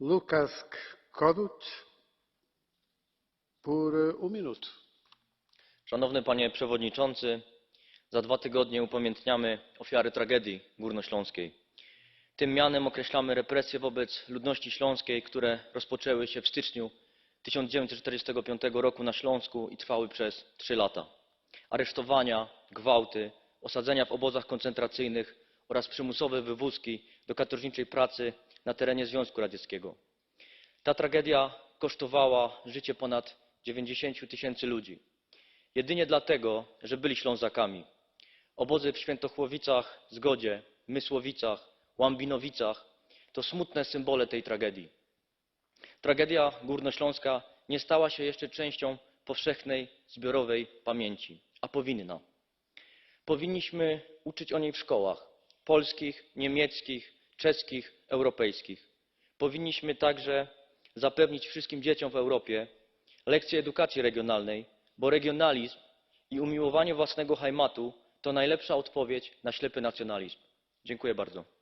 Lucas Kodut pour une minute. Szanowny Panie Przewodniczący, za dwa tygodnie upamiętniamy ofiary tragedii górnośląskiej. Tym mianem określamy represje wobec ludności śląskiej, które rozpoczęły się w styczniu 1945 roku na Śląsku i trwały przez trzy lata. Aresztowania, gwałty, osadzenia w obozach koncentracyjnych oraz przymusowe wywózki do katorżniczej pracy na terenie Związku Radzieckiego. Ta tragedia kosztowała życie ponad 90 tysięcy ludzi. Jedynie dlatego, że byli Ślązakami. Obozy w Świętochłowicach, Zgodzie, Mysłowicach, Łambinowicach to smutne symbole tej tragedii. Tragedia górnośląska nie stała się jeszcze częścią powszechnej, zbiorowej pamięci, a powinna. Powinniśmy uczyć o niej w szkołach polskich, niemieckich, czeskich, europejskich. Powinniśmy także zapewnić wszystkim dzieciom w Europie lekcje edukacji regionalnej, bo regionalizm i umiłowanie własnego Heimatu to najlepsza odpowiedź na ślepy nacjonalizm. Dziękuję bardzo.